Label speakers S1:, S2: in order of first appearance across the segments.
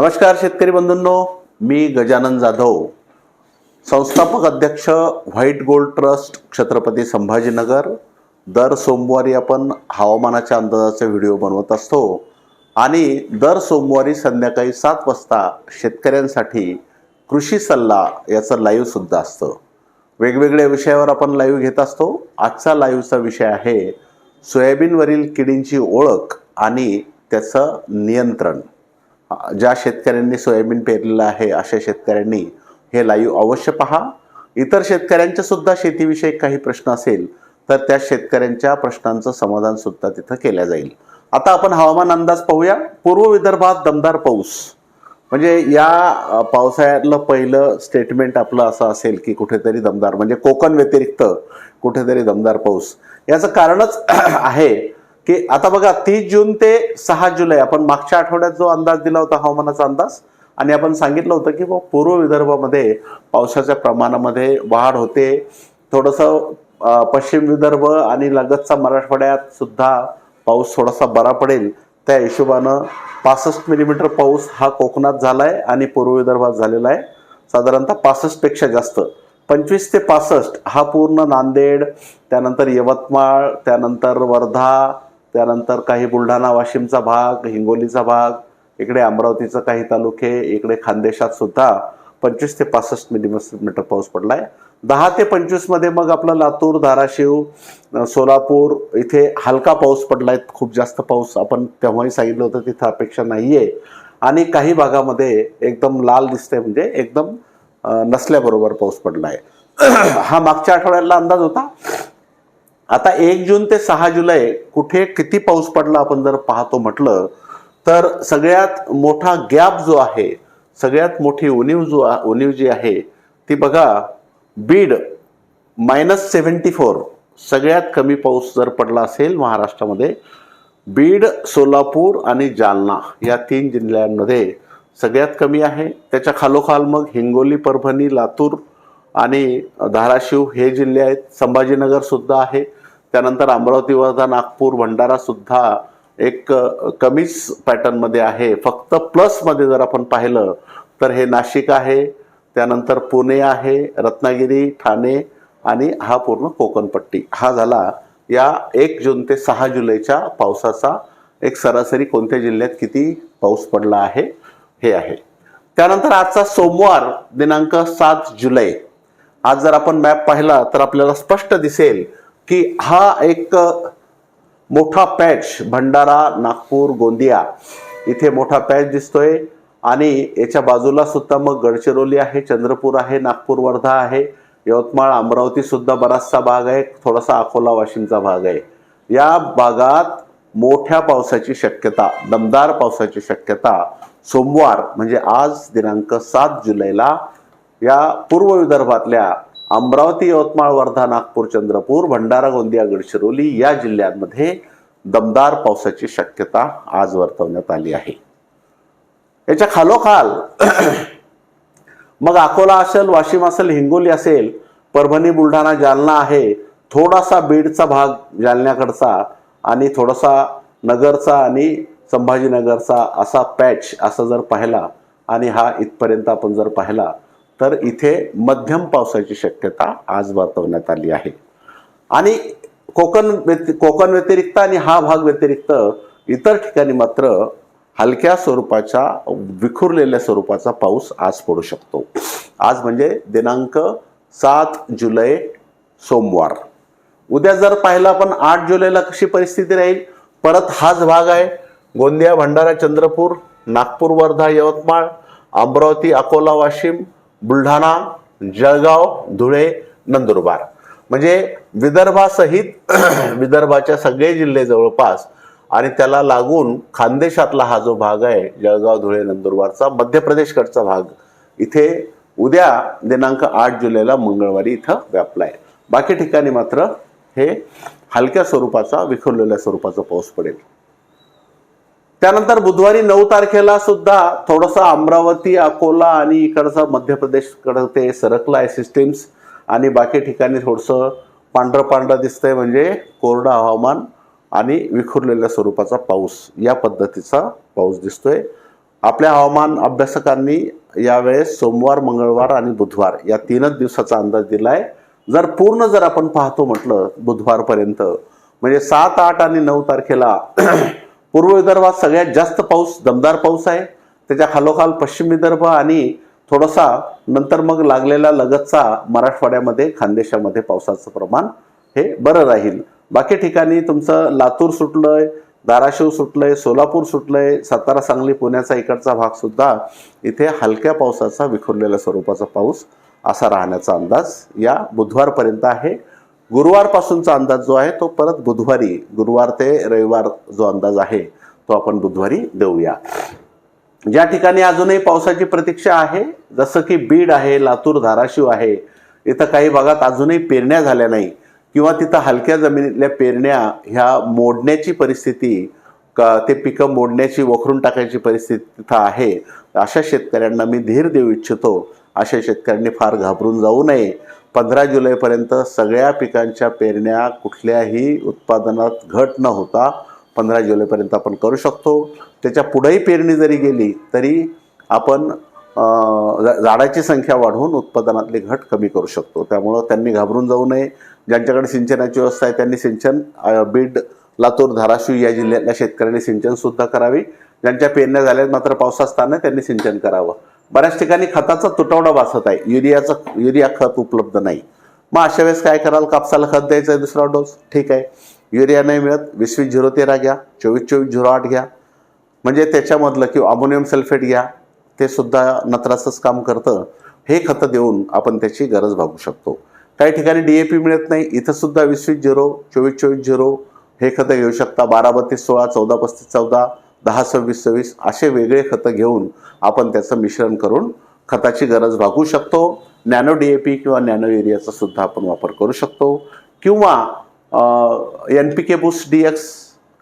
S1: नमस्कार शेतकरी बंधूंनो मी गजानन जाधव. संस्थापक अध्यक्ष white gold trust Chhatrapati Sambhajinagar. दर सोमवारी आपण हवामानाच्या अंदाजाचा व्हिडिओ बनवत असतो आणि दर सोमवारी संध्याकाळी सात वाजता शेतकऱ्यांसाठी कृषी सल्ला याचं लाईव्हसुद्धा असतं. वेगवेगळ्या विषयावर आपण लाईव्ह घेत असतो. आजचा लाईव्हचा विषय आहे सोयाबीनवरील किडींची ओळख आणि त्याचं नियंत्रण. ज्या शेतकऱ्यांनी सोयाबीन पेरलेलं आहे अशा शेतकऱ्यांनी हे लाईव्ह अवश्य पहा. इतर शेतकऱ्यांच्या सुद्धा शेतीविषयी काही प्रश्न असेल तर त्या शेतकऱ्यांच्या प्रश्नांचं समाधान सुद्धा तिथं केलं जाईल. आता आपण हवामान अंदाज पाहूया. पूर्व विदर्भात दमदार पाऊस. म्हणजे या पावसाळ्यातलं पहिलं स्टेटमेंट आपलं असं असेल की कुठेतरी दमदार म्हणजे कोकण व्यतिरिक्त कुठेतरी दमदार पाऊस. याचं कारणच आहे की आता बघा तीस जून ते सहा जुलै आपण मागच्या आठवड्यात जो अंदाज दिला होता हवामानाचा अंदाज आणि आपण सांगितलं होतं की बुवा पूर्व विदर्भामध्ये पावसाच्या प्रमाणामध्ये वाढ होते. थोडंसं पश्चिम विदर्भ आणि लगतचा मराठवाड्यात सुद्धा पाऊस थोडासा बरा पडेल. त्या हिशोबानं पासष्ट मिलीमीटर पाऊस हा कोकणात झालाय आणि पूर्व विदर्भात झालेला आहे. साधारणतः पासष्टपेक्षा जास्त. पंचवीस ते पासष्ट हा पूर्ण नांदेड त्यानंतर यवतमाळ त्यानंतर वर्धा त्यानंतर काही बुलढाणा वाशिमचा भाग हिंगोलीचा भाग इकडे अमरावतीचा काही तालुके इकडे खानदेशात सुद्धा पंचवीस ते पासष्ट मिलीमीटर पाऊस पडलाय. दहा ते पंचवीसमध्ये मग आपला लातूर धाराशिव सोलापूर इथे हलका पाऊस पडलाय. खूप जास्त पाऊस आपण तेव्हाही सांगितलं होतं तिथं अपेक्षा नाहीये. आणि काही भागामध्ये एकदम लाल दिसते म्हणजे एकदम नसल्याबरोबर पाऊस पडलाय. हा मागच्या आठवड्याला अंदाज होता. आता एक जून ते सहा जुलै कुठे किती पाऊस पडला आपण जर पाहतो म्हटलं तर सगळ्यात मोठा गॅप जो आहे सगळ्यात मोठी उणीव जो उणीव जी आहे ती बघा बीड मायनस सेव्हन्टी फोर सगळ्यात कमी पाऊस जर पडला असेल महाराष्ट्रामध्ये बीड सोलापूर आणि जालना या तीन जिल्ह्यांमध्ये सगळ्यात कमी आहे. त्याच्या खालोखाल मग हिंगोली परभणी लातूर आणि धाराशिव हे जिल्हे आहेत. संभाजीनगर सुद्धा आहे. त्यानंतर अमरावती वर्धा नागपूर भंडारा सुद्धा एक कमीच पॅटर्नमध्ये आहे. फक्त प्लसमध्ये जर आपण पाहिलं तर हे नाशिक आहे त्यानंतर पुणे आहे रत्नागिरी ठाणे आणि हा पूर्ण कोकणपट्टी. हा झाला या एक जून ते सहा जुलैच्या पावसाचा एक सरासरी कोणत्या जिल्ह्यात किती पाऊस पडला आहे हे आहे. त्यानंतर आजचा सोमवार दिनांक सात जुलै. आज जर आपण मॅप पाहिला तर आपल्याला स्पष्ट दिसेल की हा एक मोठा पॅच भंडारा नागपूर गोंदिया इथे मोठा पॅच दिसतोय. आणि याच्या बाजूला सुद्धा मग गडचिरोली आहे चंद्रपूर आहे नागपूर वर्धा आहे यवतमाळ अमरावती सुद्धा बराचसा भाग आहे थोडासा अकोला वाशिमचा भाग आहे. या भागात मोठ्या पावसाची शक्यता दमदार पावसाची शक्यता सोमवार म्हणजे आज दिनांक सात जुलैला या पूर्व विदर्भातल्या अमरावती यवतमाळ वर्धा नागपूर चंद्रपूर भंडारा गोंदिया गडचिरोली या जिल्ह्यांमध्ये दमदार पावसाची शक्यता आज वर्तवण्यात आली आहे. याच्या खालोखाल मग अकोला असेल वाशिम असेल हिंगोली असेल परभणी बुलढाणा जालना आहे थोडासा बीडचा भाग जालन्याकडचा आणि थोडासा नगरचा आणि संभाजीनगरचा असा पॅच असं जर पाहिला आणि हा इथपर्यंत आपण जर पाहिला तर इथे मध्यम पावसाची शक्यता आज वर्तवण्यात आली आहे. आणि कोकण व्यति कोकण व्यतिरिक्त आणि हा भाग व्यतिरिक्त इतर ठिकाणी मात्र हलक्या स्वरूपाच्या विखुरलेल्या स्वरूपाचा पाऊस आज पडू शकतो. आज म्हणजे दिनांक सात जुलै सोमवार. उद्या जर पाहिलं आपण आठ जुलैला कशी परिस्थिती राहील? परत हाच भाग आहे. गोंदिया भंडारा चंद्रपूर नागपूर वर्धा यवतमाळ अमरावती अकोला वाशिम बुलढाणा जळगाव धुळे नंदुरबार. म्हणजे विदर्भासहित विदर्भाच्या सगळे जिल्हे जवळपास आणि त्याला लागून खानदेशातला हा जो भाग आहे जळगाव धुळे नंदुरबारचा मध्य प्रदेशकडचा भाग इथे उद्या दिनांक आठ जुलैला मंगळवारी इथं व्यापला आहे. बाकी ठिकाणी मात्र हे हलक्या स्वरूपाचा विखुरलेल्या स्वरूपाचा पाऊस पडेल. त्यानंतर बुधवारी नऊ तारखेला सुद्धा थोडंसं अमरावती अकोला आणि इकडचा मध्य प्रदेशकडं ते सरकलं आहे सिस्टीम्स. आणि बाकी ठिकाणी थोडंसं पांढरं पांढरं दिसतंय म्हणजे कोरडं हवामान आणि विखुरलेल्या स्वरूपाचा पाऊस. या पद्धतीचा पाऊस दिसतोय. आपल्या हवामान अभ्यासकांनी यावेळेस सोमवार मंगळवार आणि बुधवार या तीनच दिवसाचा अंदाज दिलाय. जर पूर्ण जर आपण पाहतो म्हटलं बुधवारपर्यंत म्हणजे सात आठ आणि नऊ तारखेला पूर्व विदर्भात सगळ्यात जास्त पाऊस दमदार पाऊस आहे. त्याच्या खालोखाल पश्चिम विदर्भ आणि थोडासा नंतर मग लागलेला लगतचा मराठवाड्यामध्ये खानदेशामध्ये पावसाचं प्रमाण हे बरं राहील. बाकी ठिकाणी तुमचं लातूर सुटलंय धाराशिव सुटलंय सोलापूर सुटलंय सातारा सांगली पुण्याचा इकडचा भाग सुद्धा इथे हलक्या पावसाचा विखुरलेल्या स्वरूपाचा पाऊस असा राहण्याचा अंदाज या बुधवारपर्यंत आहे. गुरुवारपासूनचा अंदाज जो आहे तो परत बुधवारी गुरुवार ते रविवार जो अंदाज आहे तो आपण बुधवारी देऊया. ज्या ठिकाणी अजूनही पावसाची प्रतीक्षा आहे जसं की बीड आहे लातूर धाराशिव आहे इथं काही भागात अजूनही पेरण्या झाल्या नाही किंवा तिथं हलक्या जमिनीतल्या पेरण्या ह्या मोडण्याची परिस्थिती का ते पिकं मोडण्याची वखरून टाकायची परिस्थिती तिथं आहे. अशा शेतकऱ्यांना मी धीर देऊ इच्छितो. अशा शेतकऱ्यांनी फार घाबरून जाऊ नये. पंधरा जुलैपर्यंत सगळ्या पिकांच्या पेरण्या कुठल्याही उत्पादनात घट न होता पंधरा जुलैपर्यंत आपण करू शकतो. त्याच्या पुढेही पेरणी जरी गेली तरी आपण झाडाची संख्या वाढवून उत्पादनातली घट कमी करू शकतो. त्यामुळं त्यांनी घाबरून जाऊ नये. ज्यांच्याकडे सिंचनाची व्यवस्था आहे त्यांनी सिंचन बीड लातूर धाराशिव या जिल्ह्यातल्या शेतकऱ्यांनी सिंचनसुद्धा करावी. ज्यांच्या पेरण्या झाल्यात मात्र पावसास्थानं त्यांनी सिंचन करावं. बऱ्याच ठिकाणी खताचा तुटवडा भासत आहे. युरियाचं युरिया खत उपलब्ध नाही. मग अशा वेळेस काय कराल? कापसाला खत द्यायचं आहे दुसरा डोस ठीक आहे. युरिया नाही मिळत. वीस वीस झिरो तेरा घ्या. चोवीस चोवीस झिरो आठ घ्या. म्हणजे त्याच्यामधलं किंवा अमोनियम सल्फेट घ्या. ते सुद्धा नत्राचंच काम करतं. हे खतं देऊन आपण त्याची गरज भागू शकतो. काही ठिकाणी डी ए पी मिळत नाही. इथंसुद्धा वीस वीस झिरो चोवीस चोवीस झिरो हे खतं घेऊ शकता बारा बत्तीस सोळा चौदा पस्तीस चौदा दहा सव्वीस सव्वीस असे वेगळे खतं घेऊन आपण त्याचं मिश्रण करून खताची गरज भागू शकतो. नॅनो डी ए पी किंवा नॅनो युरियाचा सुद्धा आपण वापर करू शकतो. किंवा N P K boost D X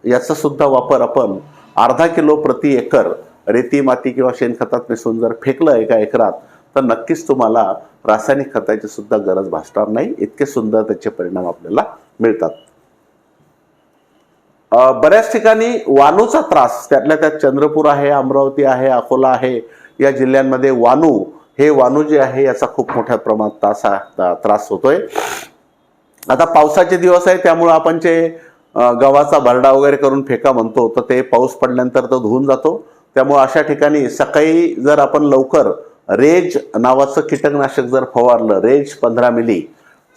S1: याचा सुद्धा वापर आपण अर्धा किलो प्रति एकर रेती माती किंवा शेणखतात मिसळून जर फेकलं एका एकरात तर नक्कीच तुम्हाला रासायनिक खताची सुद्धा गरज भासणार नाही. इतके सुंदर त्याचे परिणाम आपल्याला मिळतात. बऱ्याच ठिकाणी वानूचा त्रास त्यातल्या त्यात चंद्रपूर आहे अमरावती आहे अकोला आहे या जिल्ह्यांमध्ये वानू हे वानू जे आहे याचा खूप मोठ्या प्रमाणात त्रास त्रास होतोय. आता पावसाचे दिवस आहे त्यामुळं आपण जे गव्हाचा भरडा वगैरे करून फेका म्हणतो तर ते पाऊस पडल्यानंतर तो धुवून जातो. त्यामुळे अशा ठिकाणी सकाळी जर आपण लवकर रेज नावाचं कीटकनाशक जर फवारलं रेज पंधरा मिली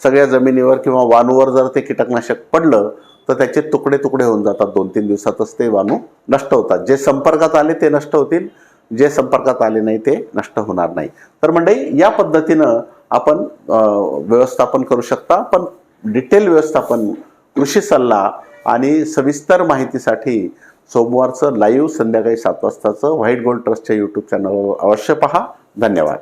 S1: सगळ्या जमिनीवर किंवा वानूवर जर ते कीटकनाशक पडलं तर त्याचे तुकडे तुकडे होऊन जातात दोन तीन दिवसातच ते वाणू नष्ट होतात. जे संपर्कात आले ते नष्ट होतील जे संपर्कात आले नाही ते नष्ट होणार नाही. तर मंडळी या पद्धतीनं आपण व्यवस्थापन करू शकता पण डिटेल व्यवस्थापन कृषी सल्ला आणि सविस्तर माहितीसाठी सोमवारचं लाईव्ह संध्याकाळी सात वाजताचं व्हाईट गोल्ड ट्रस्टच्या यूट्यूब चॅनलवर अवश्य पहा. धन्यवाद.